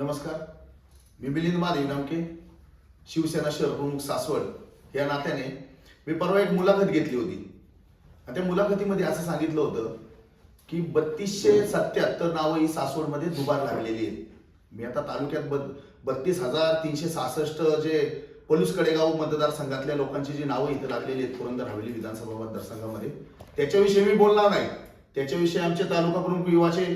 नमस्कार. मी मिलिंद महादेव नामके शिवसेना शहर प्रमुख सासवड. या नात्याने मी परवा एक मुलाखत घेतली होती. आणि त्या मुलाखतीमध्ये असं सांगितलं होतं की बत्तीसशे सत्याहत्तर नावं ही सासवडमध्ये दुबार लागलेली आहेत. मी आता तालुक्यात बद बत्तीस हजार तीनशे सहासष्ट जे पलूस कडेगाव मतदारसंघातल्या लोकांची जी नावं इथं लागलेली आहेत पुरंदर हवेली विधानसभा मतदारसंघामध्ये त्याच्याविषयी मी बोलणार नाही. त्याच्याविषयी आमचे तालुका प्रमुख युवाचे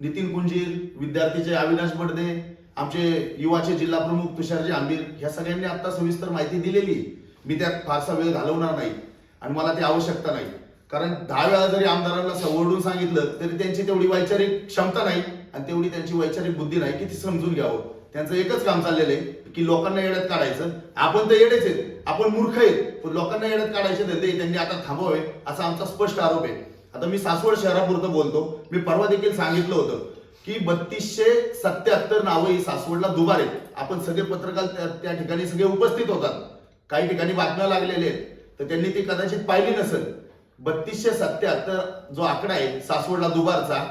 नितीन कुंजीर विद्यार्थीचे अविनाश बडदे आमचे युवाचे जिल्हा प्रमुख तुषारजी आंबीर ह्या सगळ्यांनी आता सविस्तर माहिती दिलेली. मी त्यात फारसा वेळ घालवणार नाही. आणि मला ती आवश्यकता नाही. कारण दहा वेळा जरी आमदारांना सवडून सांगितलं तरी त्यांची तेवढी वैचारिक क्षमता नाही आणि तेवढी त्यांची वैचारिक बुद्धी नाही की ती समजून घ्यावं. त्यांचं एकच काम चाललेलं आहे की लोकांना येड्यात काढायचं. आपण तर येडेच आहेत. आपण मूर्ख आहेत. पण लोकांना येड्यात काढायचे धंदे त्यांनी आता थांबवावे असा आमचा स्पष्ट आरोप आहे. आता मी सासवड शहरापुरतं बोलतो. मी परवा देखील सांगितलं होतं. की बत्तीसशे सत्याहत्तर नावं ही सासवडला दुबार आहेत. आपण सगळे पत्रकार त्या- त्या ठिकाणी सगळे उपस्थित होतात. काही ठिकाणी बातम्या लागलेल्या आहेत. तर त्यांनी ती कदाचित पाहिली नसेल. बत्तीसशे सत्याहत्तर जो आकडा आहे सासवडला दुबारचा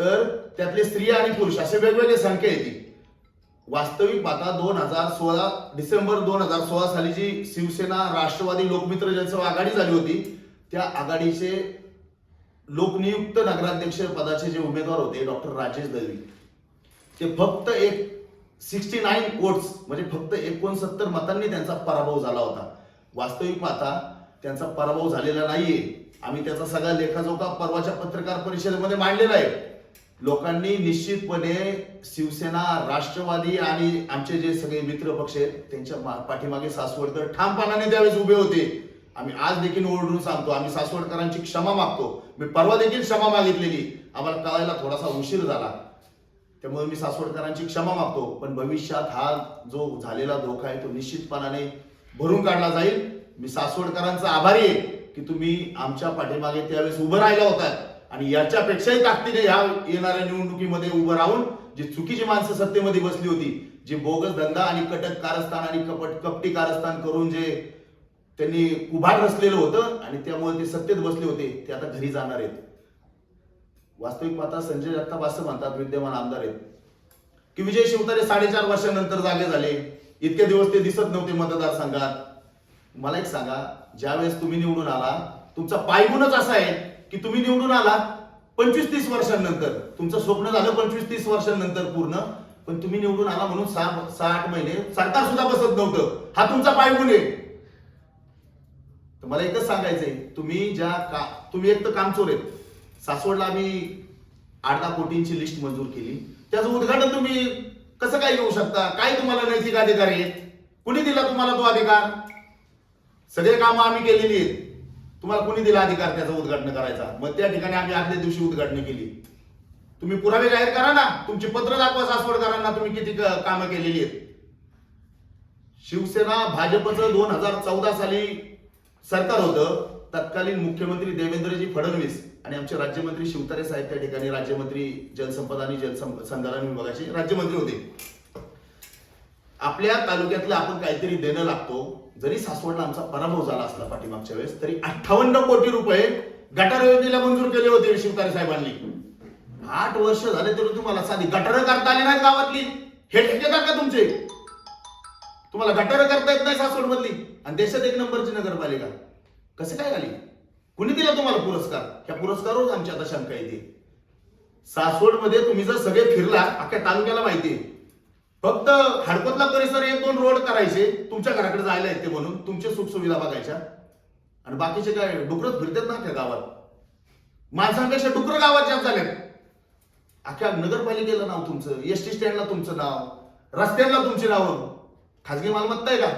तर त्यातले स्त्रिया आणि पुरुष असे वेगवेगळे संख्या येते वास्तविक पाहता दोन हजार सोळा डिसेंबर दोन हजार सोळा साली जी शिवसेना राष्ट्रवादी लोकमित्र जनसेवा आघाडी झाली होती त्या आघाडीचे लोकनियुक्त नगराध्यक्ष पदाचे जे उमेदवार होते डॉक्टर राजेश दळवी ते फक्त एक सिक्स्टी नाईन कोट्स म्हणजे फक्त एकोणसत्तर मतांनी त्यांचा पराभव झाला होता. वास्तविक पाहता त्यांचा पराभव झालेला नाहीये. आम्ही त्याचा सगळा लेखाजोखा परवाच्या पत्रकार परिषदेमध्ये मांडलेला आहे. लोकांनी निश्चितपणे शिवसेना राष्ट्रवादी आणि आमचे जे सगळे मित्र पक्ष आहेत त्यांच्या मा- पाठीमागे सासवडकर ठामपणाने त्यावेळेस उभे होते. आम्ही आज देखील ओरडून सांगतो आम्ही सासवडकरांची क्षमा मागतो. मी परवा देखील क्षमा मागितलेली. आम्हाला कळायला थोडासा उशीर झाला. त्यामुळे मी सासवडकरांची क्षमा मागतो. पण भविष्यात हा जो झालेला धोका आहे तो निश्चितपणाने भरून काढला जाईल. मी सासवडकरांचा आभारी आहे की तुम्ही आमच्या पाठीमागे त्यावेळेस उभं राहिला होता. आणि याच्यापेक्षाही ताकदीने ह्या येणाऱ्या निवडणुकीमध्ये उभं राहून जी चुकीची माणसं सत्तेमध्ये बसली होती जी बोगस धंदा आणि कटक कारस्थान आणि कपट कपटी कारस्थान करून जे त्यांनी उभार रचलेलं होतं आणि त्यामुळे ते सत्तेत बसले होते ते आता घरी जाणार आहेत. वास्तविक पाहता संजय जगताप असं म्हणतात विद्यमान आमदार आहेत. की विजय शिवतारे साडेचार वर्षानंतर जागे झाले. इतके दिवस ते दिसत नव्हते मतदारसंघात. मला एक सांगा ज्यावेळेस तुम्ही निवडून आला तुमचा पायगुणच असा आहे की तुम्ही निवडून आला पंचवीस तीस वर्षांनंतर. तुमचं स्वप्न झालं पंचवीस तीस वर्षांनंतर पूर्ण. पण तुम्ही निवडून आला म्हणून सहा सहा आठ महिने सरकार सुद्धा बसत नव्हतं. हा तुमचा पायगुण आहे. तर मला एकच सांगायचंय तुम्ही ज्या का तुम्ही एक तर कामचोर आहेत. सासवडला आम्ही आठ दहा कोटींची लिस्ट मंजूर केली. त्याचं उद्घाटन तुम्ही कसं काय घेऊ शकता? काय तुम्हाला नैतिक अधिकार आहेत? कुणी दिला तुम्हाला तो अधिकार? सगळे कामं आम्ही केलेली आहेत. तुम्हाला कुणी दिला अधिकार त्याचं उद्घाटन करायचा? मग त्या ठिकाणी आम्ही आदल्या दिवशी उद्घाटन केली. तुम्ही पुरावे जाहीर करा ना. तुमची पत्र दाखवा सासवडकरांना तुम्ही किती कामं केलेली आहेत. शिवसेना भाजपचं दोन हजार चौदा साली सरकार होतं तत्कालीन मुख्यमंत्री देवेंद्रजी फडणवीस आणि आमचे राज्यमंत्री शिवतारे साहेब त्या ठिकाणी राज्यमंत्री जलसंपदा आणि जलसंधारण विभागाचे राज्यमंत्री होते. आपल्या तालुक्यातलं आपण काहीतरी देणं लागतो. जरी सासवडला आमचा पराभव झाला असला पाठीमागच्या वेळेस तरी अठ्ठावन्न कोटी रुपये गटार योजनेला मंजूर केले होते शिवतारे साहेबांनी. आठ वर्ष झाले तरी तुम्हाला साधी गटारं करता आली नाही गावातली. हे ठेकेदार का तुमचे? तुम्हाला गटारं करता येत नाही सासवड मधली आणि देशात एक नंबरची नगरपालिका. कसे काय आली कुणी दिला तुम्हाला पुरस्कार? ह्या पुरस्कारावर आमची आता शंका येते. सासवडमध्ये तुम्ही जर सगळे फिरला अख्ख्या तालुक्याला माहिती आहे. फक्त हडपतला परिसर एक दोन रोड करायचे तुमच्या घराकडे जायला येते म्हणून तुमच्या सुखसुविधा बघायच्या. आणि बाकीचे काय डुकरं फिरतात ना अख्ख्या गावात. माणसांपेक्षा डुकर गावात जास्त झालेत. अख्ख्या नगरपालिकेला नाव तुमचं एस टी स्टँडला तुमचं नाव रस्त्यांना तुमची नाव. खाजगी मालमत्ता आहे का?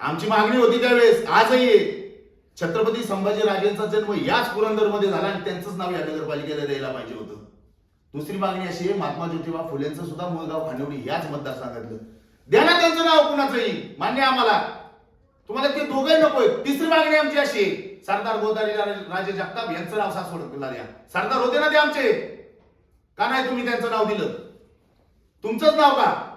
आमची मागणी होती त्यावेळेस आजही छत्रपती संभाजी राजेंचा जन्म याच पुरंदरमध्ये झाला आणि त्यांचंच नाव या नगरपालिकेला द्यायला पाहिजे होतं. दुसरी मागणी अशी आहे महात्मा ज्योतिबा फुलेंचं सुद्धा मूळगाव खांडवली याच मतदारसंघातलं. द्या ना त्यांचं नाव कुणाचंही मान्य आम्हाला. तुम्हाला ते दोघंही नकोय तिसरी मागणी आमची अशी आहे सरदार गोदारी राजे जगताप यांचं नाव सासवडला द्या सरदार होते ना ते आमचे? का नाही तुम्ही त्यांचं नाव दिलं? तुमचंच नाव का?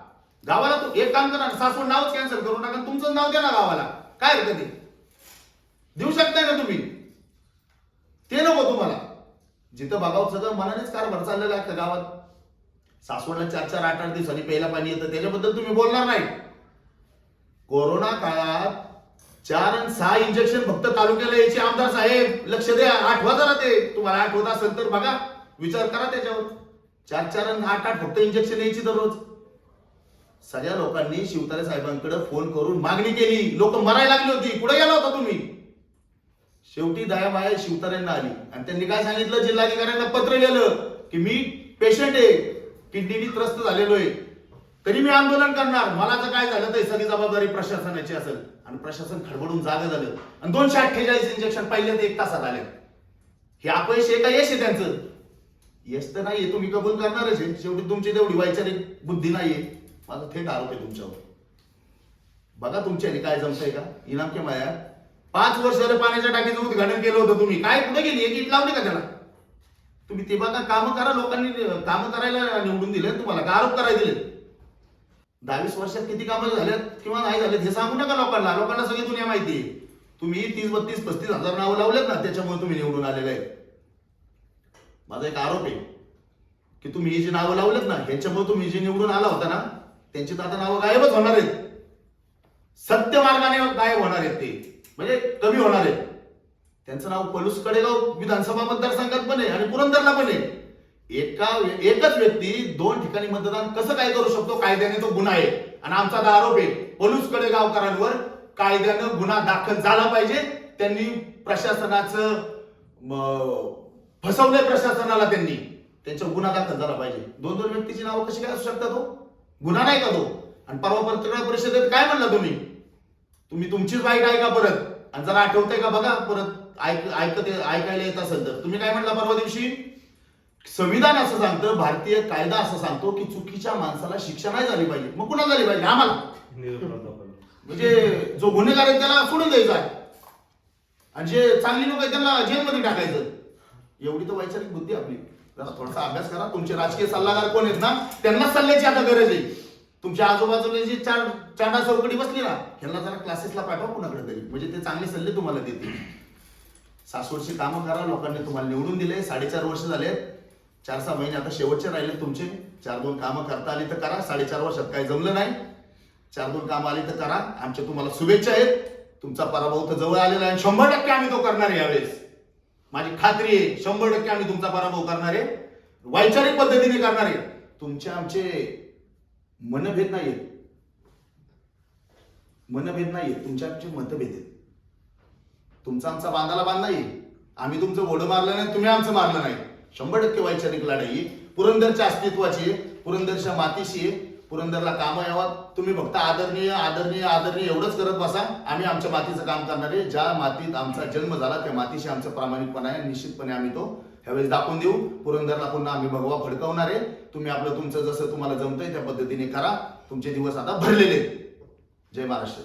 गावाला तू एक काम करा सासवड नावच कॅन्सल करू नका तुमचं नाव द्या ना गावाला. काय हरकत आहे? देऊ शकताय ना तुम्ही? ते नको तुम्हाला. जिथं बघावं सगळं मनानेच कारभार चाललेला आहे गावात. सासवडला चार चार आठ आठ दिवसांनी प्यायला पाणी येतं. त्याच्याबद्दल तुम्ही बोलणार नाही. कोरोना काळात चार आणि सहा इंजेक्शन फक्त तालुक्याला यायचे. आमदार साहेब लक्ष द्या. आठवा जरा ते. तुम्हाला आठवत असेल तर बघा. विचार करा त्याच्यावर. चार चार आणि आठ आठ फक्त इंजेक्शन यायची दररोज. सगळ्या लोकांनी शिवतारे साहेबांकडे फोन करून मागणी केली. लोक मरायला लागली होती. कुठे गेला होता तुम्ही? शेवटी दयामाया शिवतारेंना आली. आणि त्यांनी काय सांगितलं? जिल्हाधिकाऱ्यांना पत्र लिहिलं की मी पेशंट आहे. किडनीनी त्रस्त झालेलो आहे. तरी मी आंदोलन करणार. मला तर काय झालं? तर सगळी जबाबदारी प्रशासनाची असेल. आणि प्रशासन खडबडून जागा झालं. आणि दोनशे अठ्ठेचाळीस इंजेक्शन पहिले ते एक तासात आले हे अपयश आहे का? यश आहे त्यांचं. यश तर नाहीये. तुम्ही कबूल करणारच आहे. शेवटी तुमची तेवढी वैचारिक बुद्धी नाहीये. माझा थेट आरोप आहे तुमच्यावर. बघा तुमच्याने काय जमतंय का? इनामके माया पाच वर्ष झालं पाण्याच्या टाकीचं उद्घाटन केलं होतं तुम्ही. काय कुठे गेली? एक इट लावली का त्याला? तुम्ही ते बघा काम करा लोकांनी काम करायला निवडून दिले तुम्हाला का आरोप करायला दिले दहावीस वर्षात किती कामं झाल्यात किंवा नाही झालेत हे सांगू नका लोकांना. लोकांना सगळी दुनिया माहिती आहे. तुम्ही तीस बत्तीस पस्तीस हजार नावं लावलेत ना त्याच्यामुळे तुम्ही निवडून आलेले आहेत. माझा एक आरोप आहे की तुम्ही ही जी नावं लावलेत ना ह्याच्यामुळे तुम्ही जे निवडून आला होता ना त्यांची तर आता नावं गायबच होणार आहेत. सत्य मार्गाने गायब होणार आहेत ते. म्हणजे कमी होणार आहेत. त्यांचं नाव पलूस कडेगाव विधानसभा मतदारसंघात पण आहे आणि पुरंदरला पण आहे. एका एकच व्यक्ती दोन ठिकाणी मतदान कसं काय करू शकतो? कायद्याने तो गुन्हा आहे. आणि आमचा आरोप आहे पलूस कडेगावकरांवर कायद्यानं गुन्हा दाखल झाला पाहिजे. त्यांनी प्रशासनाचं फसवलंय प्रशासनाला त्यांनी. त्यांच्या गुन्हा दाखल झाला पाहिजे. दोन दोन व्यक्तीची नावं कशी काय असू शकतात तो गुन्हा नाही का तो? आणि परवा पत्रकार परिषदेत काय म्हणला तुम्ही? तुम्ही तुमचीच वाईट ऐका परत. आणि जरा आठवतंय का बघा परत. ऐक ऐकत ऐकायला येत असेल तर. तुम्ही काय म्हणला परवा दिवशी? संविधान असं सांगतं भारतीय कायदा असं सांगतो की चुकीच्या माणसाला शिक्षा नाही झाली पाहिजे. मग कुणा झाली पाहिजे? आम्हाला. म्हणजे जो गुन्हेगार आहे त्याला सोडून द्यायचा आहे. आणि जे चांगली लोक आहेत त्यांना जेलमध्ये टाकायचं. एवढी तर वैचारिक बुद्धी आपली. जरा थोडासा अभ्यास करा. तुमचे राजकीय सल्लागार कोण आहेत ना त्यांनाच सल्ल्याची आता गरज आहे. तुमच्या आजूबाजूला जी चार चांडा चौकडी बसली ना ह्यांना जरा क्लासेसला पाठवा कुणाकडे तरी. म्हणजे ते चांगले सल्ले तुम्हाला देतील. सासवडची कामं करा लोकांनी तुम्हाला निवडून दिले. साडेचार वर्ष झाले. चार सहा महिने आता शेवटचे राहिले तुमचे. चार दोन कामं करता आली तर करा. साडेचार वर्षात काही जमलं नाही. चार दोन कामं आली तर करा. आमच्या तुम्हाला शुभेच्छा आहेत. तुमचा पराभव तर जवळ आलेला आहे शंभर टक्के आम्ही तो करणार यावेळेस. माझी खात्री आहे शंभर टक्के आम्ही तुमचा पराभव करणार आहे. वैचारिक पद्धतीने करणार आहे. तुमचे आमचे मनभेद नाहीयेत. मनभेद नाहीयेत. तुमचे आमचे मतभेद आहेत. तुमचा आमचा बांधाला बांध नाही आम्ही तुमचं ओढं मारलं नाही तुम्ही आमचं मारलं नाही. शंभर टक्के वैचारिक लढाई पुरंदरच्या अस्तित्वाची आहे. पुरंदरच्या मातीशी आहे. पुरंदरला कामं यावं. तुम्ही फक्त आदरणीय आदरणीय आदरणीय एवढंच करत बसा. आम्ही आमच्या मातीचं काम करणार आहे. ज्या मातीत आमचा जन्म झाला त्या मातीशी आमचा प्रामाणिकपणा आहे. निश्चितपणे आम्ही तो ह्यावेळेस दाखवून देऊ. पुरंदरला पुन्हा आम्ही भगवा फडकवणार आहे. तुम्ही आपलं तुमचं जसं तुम्हाला जमतंय त्या पद्धतीने करा. तुमचे दिवस आता भरलेले जय महाराष्ट्र.